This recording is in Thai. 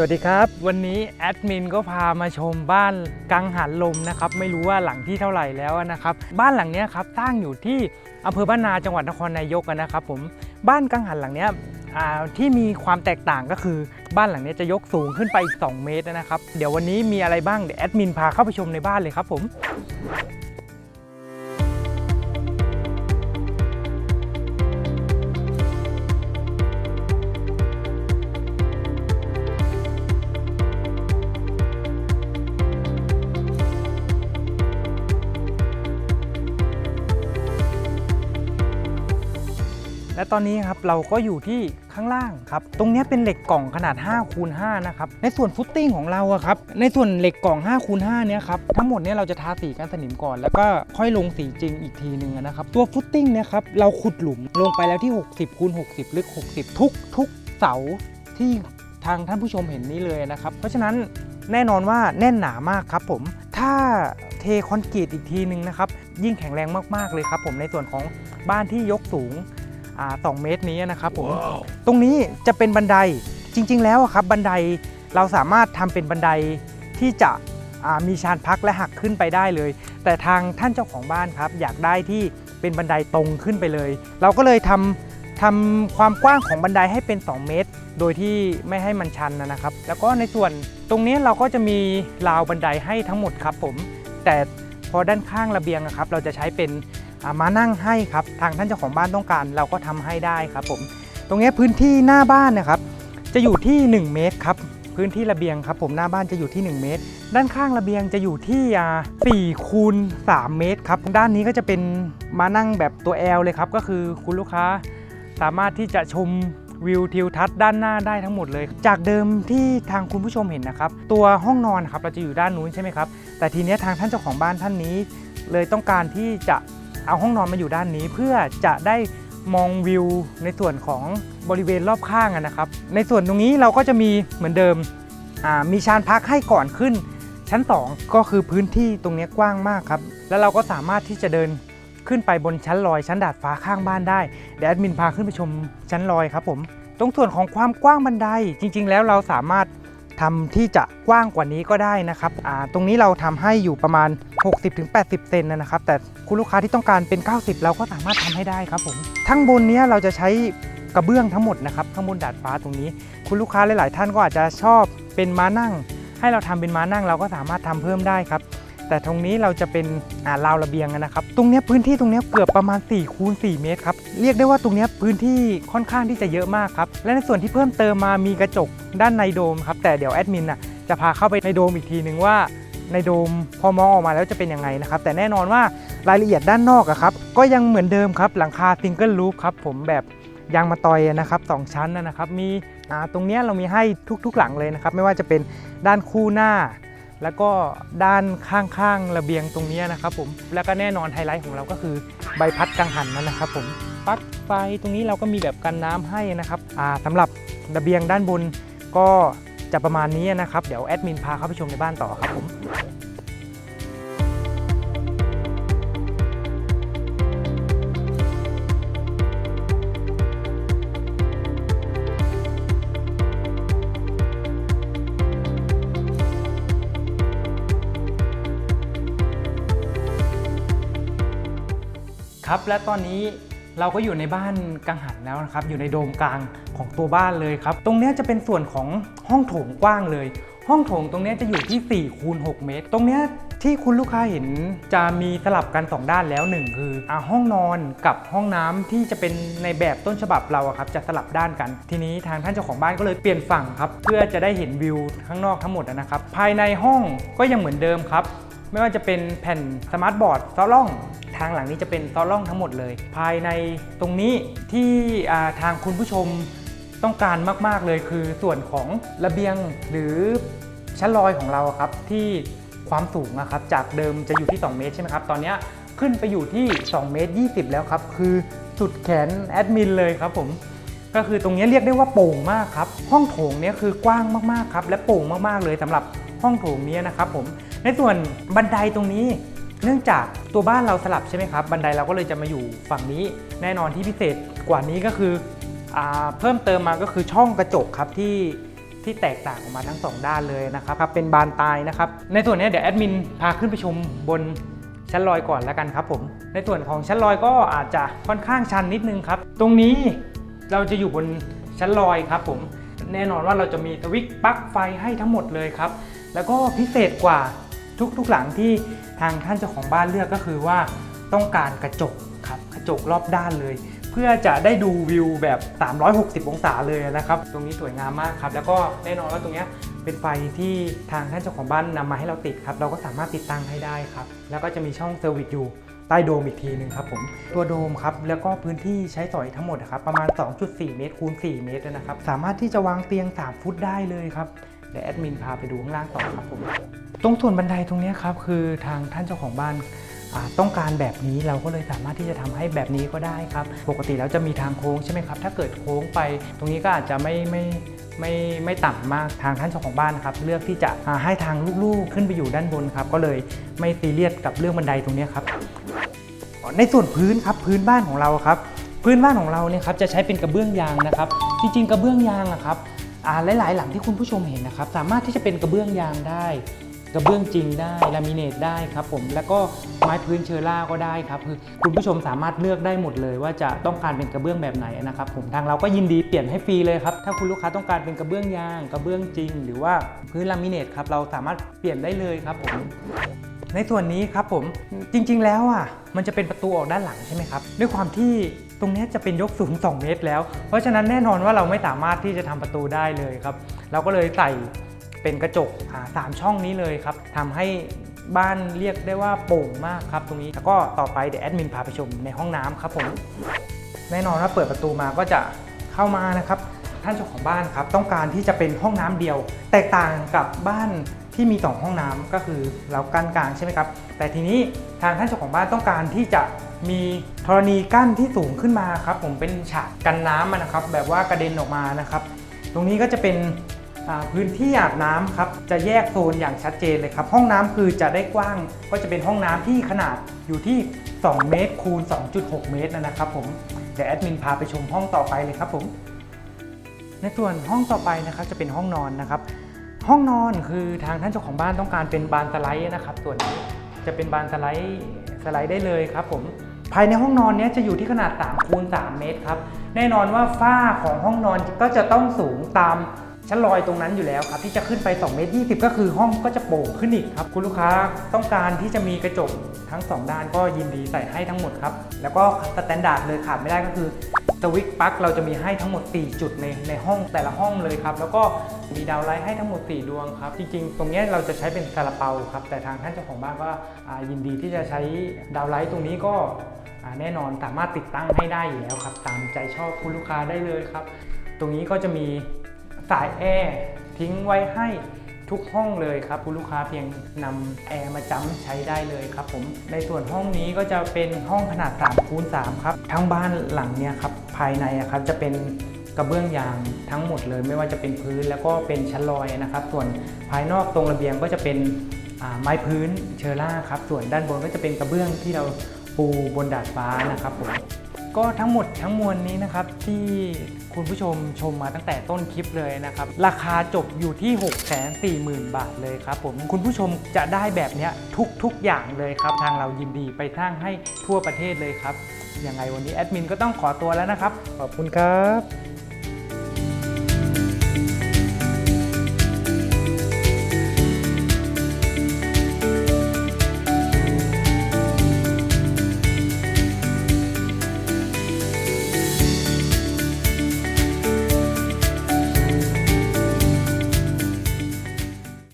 สวัสดีครับ วันนี้แอดมินก็พามาชมบ้านกังหันลมนะครับ ไม่รู้ว่าหลังที่เท่าไหร่แล้วนะครับ บ้านหลังเนี้ยครับสร้างอยู่ที่อำเภอบ้านนาจังหวัดนครนายกนะครับ ผมบ้านกังหันหลังเนี้ยที่มีความแตกต่างก็คือบ้านหลังเนี้ยจะยกสูงขึ้นไปอีก 2 เมตรนะครับ เดี๋ยววันนี้มีอะไรบ้างเดี๋ยวแอดมินพาเข้าไปชมในบ้านเลยครับผม ตอนนี้ครับเราก็อยู่ที่ข้างล่างครับ ตรงนี้เป็นเหล็กกล่องขนาด5คูณ5นะครับ ในส่วนฟุตติ้งของเราอะครับ ในส่วนเหล็กกล่อง5คูณ5เนี้ยครับ ทั้งหมดเนี้ยเราจะทาสีกันสนิมก่อน แล้วก็ค่อยลงสีจริงอีกทีหนึ่งนะครับ ตัวฟุตติ้งเนี่ยครับ เราขุดหลุมลงไปแล้วที่ 60คูณ60 ลึก 60 ทุกทุกเสาที่ทางท่านผู้ชมเห็นนี้เลยนะครับ เพราะฉะนั้นแน่นอนว่าแน่นหนามากครับผม ถ้าเทคอนกรีตอีกทีหนึ่งนะครับ ยิ่งแข็งแรงมากๆเลยครับผมในส่วนของบ้านที่ยกสูง 2 เมตรนี้นะครับผมตรงนี้จะเป็นบันไดจริง ๆ แล้วอะครับบันไดเราสามารถทำเป็นบันไดที่จะอ่ามีชานพักและหักขึ้นไปได้เลย แต่ทางท่านเจ้าของบ้านครับ อยากได้ที่เป็นบันไดตรงขึ้นไปเลย เราก็เลยทำทำความกว้างของบันไดให้เป็น 2 เมตร โดยที่ไม่ให้มันชันนะครับ แล้วก็ในส่วนตรงนี้เราก็จะมีราวบันไดให้ทั้งหมดครับผม แต่พอด้านข้างระเบียงอะครับ เราจะใช้เป็นอ่า มานั่งให้ครับทางท่านเจ้าของบ้านต้องการ เราก็ทำให้ได้ครับผมตรงนี้พื้นที่หน้าบ้านนะครับจะอยู่ที่ 1 เมตรครับพื้นที่ระเบียงครับผมหน้าบ้านจะอยู่ที่ 1 เมตร ด้านข้างระเบียงจะอยู่ที่อ่า4คูณ3เมตรครับด้านนี้ก็จะเป็นมานั่งแบบตัว L เลยครับก็คือคุณลูกค้าสามารถที่จะชมวิวทิวทัศน์ด้านหน้าได้ทั้งหมดเลย จากเดิมที่ทางคุณผู้ชมเห็นนะครับ ตัวห้องนอนครับเราจะอยู่ด้านนู้นใช่ไหมครับ แต่ทีนี้ทางท่านเจ้าของบ้านท่านนี้ เลยต้องการที่จะ เอาห้องนอนมาอยู่ด้านนี้เพื่อจะได้มองวิวในส่วนของบริเวณรอบข้างนะครับ ในส่วนตรงนี้เราก็จะมีเหมือนเดิมมีชานพักให้ก่อนขึ้น ชั้น 2 ก็คือพื้นที่ตรงนี้กว้างมากครับ แล้วเราก็สามารถที่จะเดินขึ้นไปบนชั้นลอยชั้นดาดฟ้าข้างบ้านได้เดี๋ยวแอดมินพาขึ้นไปชมชั้นลอยครับผม ตรงส่วนของความกว้างบันไดจริง ๆ แล้วเราสามารถ ทำที่จะกว้างกว่านี้ก็ได้นะครับอ่าตรงนี้เราทำให้อยู่ประมาณ 60-80 เซนนะครับ แต่คุณลูกค้าที่ต้องการเป็น 90 เราก็สามารถทำให้ได้ครับผมทั้งบนนี้เราจะใช้กระเบื้องทั้งหมดนะครับข้างบนดาดฟ้าตรงนี้ คุณลูกค้าหลาย ๆ ท่านก็อาจจะชอบเป็นม้านั่ง ให้เราทำเป็นม้านั่งเราก็สามารถทำเพิ่มได้ครับ แต่ตรงนี้เราจะเป็นอ่าราวระเบียงนะครับ ตรงนี้พื้นที่ตรงนี้เกือบประมาณ4คูณ4เมตรครับ เรียกได้ว่าตรงนี้พื้นที่ค่อนข้างที่จะเยอะมากครับ และในส่วนที่เพิ่มเติมมามีกระจกด้านในโดมครับ แต่เดี๋ยวแอดมินน่ะจะพาเข้าไปในโดมอีกทีนึงว่าในโดมพอมองออกมาแล้วจะเป็นยังไงนะครับ แต่แน่นอนว่ารายละเอียดด้านนอกอะครับ ก็ยังเหมือนเดิมครับ หลังคาซิงเกิลลูฟครับ ผมแบบยางมาตอยนะครับสองชั้นนะครับ มีตรงนี้เรามีให้ทุกๆหลังเลยนะครับ ไม่ว่าจะเป็นด้านคู่หน้า แล้วก็ด้านข้างๆระเบียงตรงนี้นะครับผมแล้วก็แน่นอนไฮไลท์ของเราก็คือใบพัดกังหันนั่นนะครับผมปลั๊กไฟตรงนี้เราก็มีแบบกันน้ำให้นะครับอ่าสำหรับระเบียงด้านบนก็จะประมาณนี้นะครับ เดี๋ยวแอดมินพาเข้าไปชมในบ้านต่อครับผม ครับและตอนนี้เราก็อยู่ในบ้านกังหันแล้วนะครับ อยู่ในโดมกลางของตัวบ้านเลยครับ ตรงนี้จะเป็นส่วนของห้องโถงกว้างเลย ห้องโถงตรงนี้จะอยู่ที่4คูณ6เมตร ตรงนี้ที่คุณลูกค้าเห็นจะมีสลับกัน 2 ด้านแล้วหนึ่งคืออ่าห้องนอนกับห้องน้ำที่จะเป็นในแบบต้นฉบับเราครับจะสลับด้านกัน ทีนี้ทางท่านเจ้าของบ้านก็เลยเปลี่ยนฝั่งครับ เพื่อจะได้เห็นวิวข้างนอกทั้งหมดนะครับ ภายในห้องก็ยังเหมือนเดิมครับ ไม่ว่าจะเป็นแผ่นสมาร์ทบอร์ดซอล่อง ทางหลังนี้จะเป็นซอล่องทั้งหมดเลย ภายในตรงนี้ที่ทางคุณผู้ชมต้องการมาก ๆ เลยคือส่วนของระเบียงหรือชั้นลอยของเราครับที่ความสูงนะครับจากเดิมจะอยู่ที่ 2 เมตรใช่ไหมครับ ตอนนี้ขึ้นไปอยู่ที่ 2 เมตร 20 แล้วครับ คือสุดแขนแอดมินเลยครับผมก็คือตรงนี้เรียกได้ว่าโป่งมากครับ ห้องโถงนี้คือกว้างมากๆครับและโป่งมากๆเลยสำหรับห้องโถงนี้นะครับผมในส่วนบันไดตรงนี้ เนื่องจากตัวบ้านเราสลับใช่ไหมครับ บันไดเราก็เลยจะมาอยู่ฝั่งนี้ แน่นอนที่พิเศษกว่านี้ก็คืออเพิ่มเติมมาก็คือช่องกระจกครับที่ที่แตกต่างออกมาทั้งสองด้านเลยนะครับครับ เป็นบานตายนะครับ ในส่วนนี้เดี๋ยวแอดมินพาขึ้นไปชมบนชั้นลอยก่อนแล้วกันครับผม ในส่วนของชั้นลอยก็อาจจะค่อนข้างชันนิดนึงครับ ตรงนี้เราจะอยู่บนชั้นลอยครับผม แน่นอนว่าเราจะมีสวิตช์ปลั๊กไฟให้ทั้งหมดเลยครับ แล้วก็พิเศษกว่า ทุกๆหลังที่ทางท่านเจ้าของบ้านเลือกก็คือว่าต้องการกระจกครับกระจกรอบด้านเลย เพื่อจะได้ดูวิวแบบ 360 องศาเลยนะครับ ตรงนี้สวยงามมากครับ แล้วก็แน่นอนว่าตรงนี้เป็นไฟที่ทางท่านเจ้าของบ้านนำมาให้เราติดครับ เราก็สามารถติดตั้งให้ได้ครับ แล้วก็จะมีช่องเซอร์วิสอยู่ใต้โดมอีกทีหนึ่งครับผมตัวโดมครับแล้วก็พื้นที่ใช้สอยทั้งหมดครับประมาณ 2.4 เมตรคูณ 4 เมตรนะครับ สามารถที่จะวางเตียง 3 ฟุตได้เลยครับ เดี๋ยวแอดมินพาไปดูข้างล่างต่อครับผมตรงส่วนบันไดตรงนี้ครับคือทางท่านเจ้าของบ้านต้องการแบบนี้เราก็เลยสามารถที่จะทำให้แบบนี้ก็ได้ครับ ปกติแล้วจะมีทางโค้งใช่ไหมครับ ถ้าเกิดโค้งไป ตรงนี้ก็อาจจะไม่ไม่ไม่ไม่ต่ำมากทางท่านเจ้าของบ้านนะครับ เลือกที่จะให้ทางลูกๆขึ้นไปอยู่ด้านบนครับ ก็เลยไม่ซีเรียสกับเรื่องบันไดตรงนี้ครับ ในส่วนพื้นครับพื้นบ้านของเราครับ พื้นบ้านของเราเนี่ยครับจะใช้เป็นกระเบื้องยางนะครับ จริงๆ กระเบื้องยางอะครับ หลาย ๆ หลังที่คุณผู้ชมเห็นนะครับ สามารถที่จะเป็นกระเบื้องยางได้ กระเบื้องจริงได้ลามิเนตได้ครับผมแล้วก็ไม้พื้นเชอร่าก็ได้ครับคือคุณผู้ชมสามารถเลือกได้หมดเลย ว่าจะต้องการเป็นกระเบื้องแบบไหนนะครับผมทางเราก็ยินดีเปลี่ยนให้ฟรีเลยครับถ้าคุณลูกค้าต้องการเป็นกระเบื้องยาง กระเบื้องจริง หรือว่าพื้นลามิเนตครับเราสามารถเปลี่ยนได้เลยครับผมในส่วนนี้ครับผมจริง ๆ แล้วอะมันจะเป็นประตูออกด้านหลังใช่ไหมครับด้วยความที่ ตรงนี้จะเป็นยกสูง 2 เมตรแล้ว เพราะฉะนั้นแน่นอนว่าเราไม่สามารถที่จะทำประตูได้เลยครับ เราก็เลยใส่เป็นกระจกสามช่องนี้เลยครับทำให้บ้านเรียกได้ว่าโปร่งมากครับตรงนี้แล้วก็ต่อไปเดี๋ยวแอดมินพาไปชมในห้องน้ำครับผม แน่นอนว่าเปิดประตูมาก็จะเข้ามานะครับ ท่านเจ้าของบ้านครับ ต้องการที่จะเป็นห้องน้ำเดียว แตกต่างกับบ้าน ที่มีสองห้องน้ำก็คือเรากั้นกลางใช่ไหมครับ แต่ทีนี้ทางท่านเจ้าของบ้านต้องการที่จะมีธรณีกั้นที่สูงขึ้นมาครับ ผมเป็นฉากกันน้ำนะครับ แบบว่ากระเด็นออกมานะครับ ตรงนี้ก็จะเป็นพื้นที่อาบน้ำครับจะแยกโซนอย่างชัดเจนเลยครับ ห้องน้ำคือจะได้กว้าง ก็จะเป็นห้องน้ำที่ขนาดอยู่ที่ 2 เมตรคูณ 2.6 เมตรนะครับผมเดี๋ยวแอดมินพาไปชมห้องต่อไปเลยครับผมในส่วนห้องต่อไปนะครับจะเป็นห้องนอนนะครับ ห้องนอนคือทางท่านเจ้าของบ้านต้องการเป็นบานสไลด์นะครับ ส่วนนี้จะเป็นบานสไลด์สไลด์ได้เลยครับผมภายในห้องนอนเนี้ยจะอยู่ที่ขนาด3คูณ3เมตรครับแน่นอนว่าฝ้าของห้องนอนก็จะต้องสูงตามชั้นลอยตรงนั้นอยู่แล้วครับที่จะขึ้นไป2เมตร20 ก็คือห้องก็จะโป่งขึ้นอีกครับคุณลูกค้าต้องการที่จะมีกระจกทั้งสองด้านก็ยินดีใส่ให้ทั้งหมดครับแล้วก็สแตนดาร์ดเลยขาดไม่ได้ก็คือ สวิตช์ปลั๊กเราจะมีให้ทั้งหมด 4 จุดในในห้องแต่ละห้องเลยครับ แล้วก็มีดาวไลท์ให้ทั้งหมด 4 ดวงครับ จริงๆ ตรงนี้เราจะใช้เป็นซาลาเปาครับ แต่ทางท่านเจ้าของบ้านก็ยินดีที่จะใช้ดาวไลท์ตรงนี้ก็แน่นอนสามารถติดตั้งให้ได้อยู่แล้วครับ ตามใจชอบคุณลูกค้าได้เลยครับ ตรงนี้ก็จะมีสายแอร์ทิ้งไว้ให้ ทุกห้องเลยครับคุณลูกค้าเพียงนำแอร์มาจ้ำใช้ได้เลยครับผมในส่วนห้องนี้ก็จะเป็นห้องขนาด3คูณ3ครับทั้งบ้านหลังเนี้ยครับภายในครับจะเป็นกระเบื้องยางทั้งหมดเลย ไม่ว่าจะเป็นพื้นแล้วก็เป็นชั้นลอยนะครับ ส่วนภายนอกตรงระเบียงก็จะเป็นไม้พื้นเชอร่าครับส่วนด้านบนก็จะเป็นกระเบื้องที่เราปูบนดาดฟ้านะครับผม ก็ทั้งหมดทั้งมวลนี้นะครับที่คุณผู้ชมชมมาตั้งแต่ต้นคลิปเลยนะครับ ราคาจบอยู่ที่ 6 4 0 0 0 0 บาทเลยครับผมคุณผู้ชมจะได้แบบเนี้ยทุกๆอย่างเลยครับ ทางเรายินดีไปสร้างให้ทั่วประเทศเลยครับยังไงวันนี้แอดมินก็ต้องขอตัวแล้วนะครับ ขอบคุณครับ